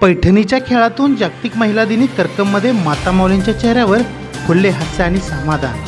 पैठणीच्या खेळातून जागतिक महिला दिनी कर्कममध्ये मातामाऊलींच्या चेहऱ्यावर खुले हास्य आणि समाधान.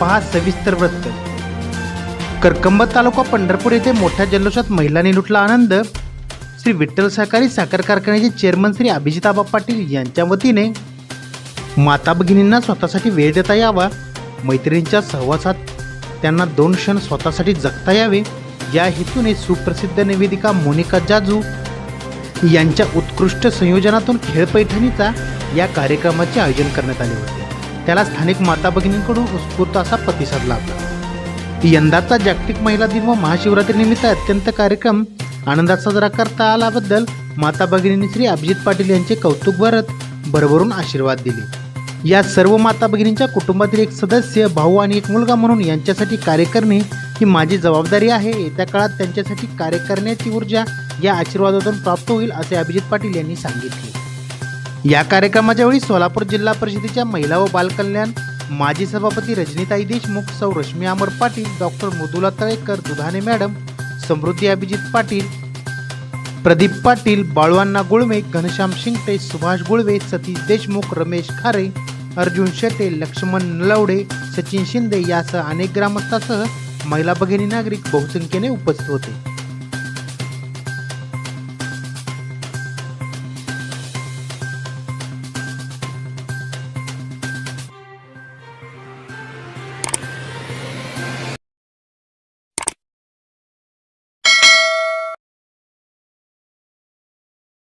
पहा सविस्तर वृत्त. करकंब तालुका पंढरपूर येथे मोठ्या जल्लोषात महिलांनी लुटला आनंद. श्री विठ्ठल सहकारी साखर कारखान्याचे चेअरमन श्री अभिजिताबा पाटील यांच्या वतीने माता भगिनींना स्वतःसाठी वेळ देता यावा. मैत्रिणींच्या सहवासात त्यांना दोन क्षण स्वतःसाठी जगता यावे. या हेतूने सुप्रसिद्ध निवेदिका मोनिका जाजू यांच्या उत्कृष्ट संयोजनातून खेळपैठणीचा या कार्यक्रमाचे आयोजन करण्यात आले होते. त्याला स्थानिक माता भगिनींकडून उत्स्फूर्त असा प्रतिसाद लाभला. यंदाचा जागतिक महिला दिन व महाशिवरात्रीनिमित्त अत्यंत कार्यक्रम आनंदात साजरा करता आल्याबद्दल माता भगिनींनी श्री अभिजित पाटील यांचे कौतुक भरत भरभरून आशीर्वाद दिले. या सर्व माता भगिनींच्या कुटुंबातील एक सदस्य भाऊ आणि एक मुलगा म्हणून यांच्यासाठी कार्य करणे ही माझी जबाबदारी आहे. येत्या काळात त्यांच्यासाठी कार्य करण्याची ऊर्जा या आशीर्वादातून प्राप्त होईल असे अभिजित पाटील यांनी सांगितले. या कार्यक्रमाच्या वेळी सोलापूर जिल्हा परिषदेच्या महिला व बालकल्याण माजी सभापती रजनीताई देशमुख सौ रश्मी अमर पाटील डॉक्टर मृदुला तळेकर दुधाने मॅडम समृद्धी अभिजित पाटील प्रदीप पाटील बाळवांना गुळवे घनश्याम शिंगटे सुभाष गुळवे सतीश देशमुख रमेश खारे अर्जुन शेटे लक्ष्मण नलवडे सचिन शिंदे यासह अनेक ग्रामस्थासह महिला भगिनी नागरिक बहुसंख्येने उपस्थित होते.